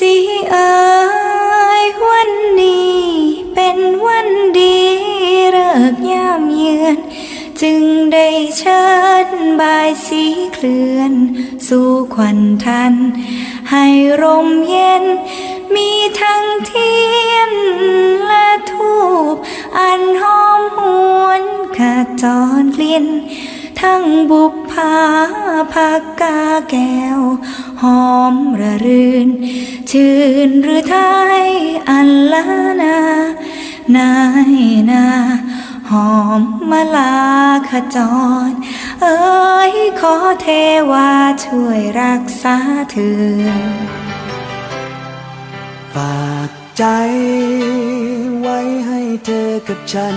สีเอ๋ยวันนี้ เป็นวันดีเลิกยามเยือน จึงได้เชิญบายสีเคลื่อน สู่ขวัญทัน ให้ร่มเย็น มีทั้งเทียนและทูบอันหอมหวนขจรกลิ่น ทั้งบุพภาพักกาแก้ว หอมระรื่น ชื่นหรือไทยอันละนานายนาหอมมาลาขจร เอ้ยขอเทวาช่วยรักษาเธอฝากใจไว้ให้เธอกับฉัน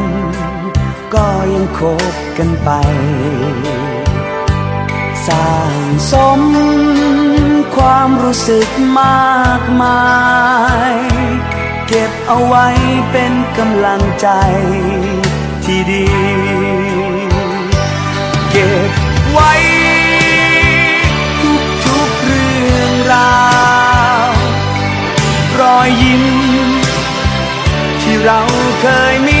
ก็ยังคบกันไป สร้างสมความรู้สึกมากมาย เก็บเอาไว้เป็นกำลังใจที่ดี เก็บไว้ทุกทุกๆเรื่องราว รอยยิ้ม ที่เราเคยมี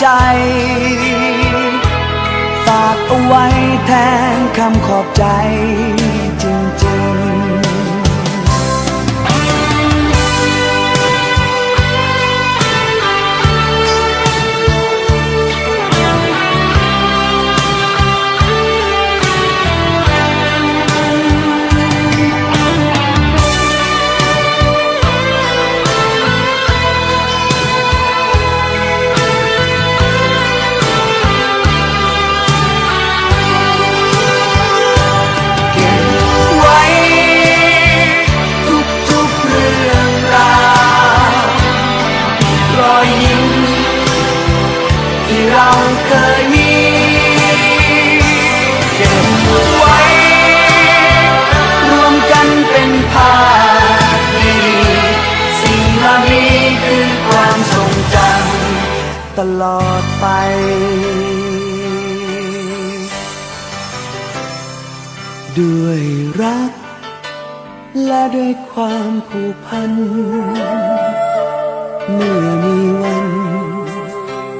ใจ ฝากเอาไว้แทนคำขอบใจ เราเคยมีเก็บไว้ รวมกันเป็นภาพดีสิ่งเหล่านี้คือความทรงจำตลอดไปด้วยรัก และด้วยความผูกพัน เมื่อมีวัน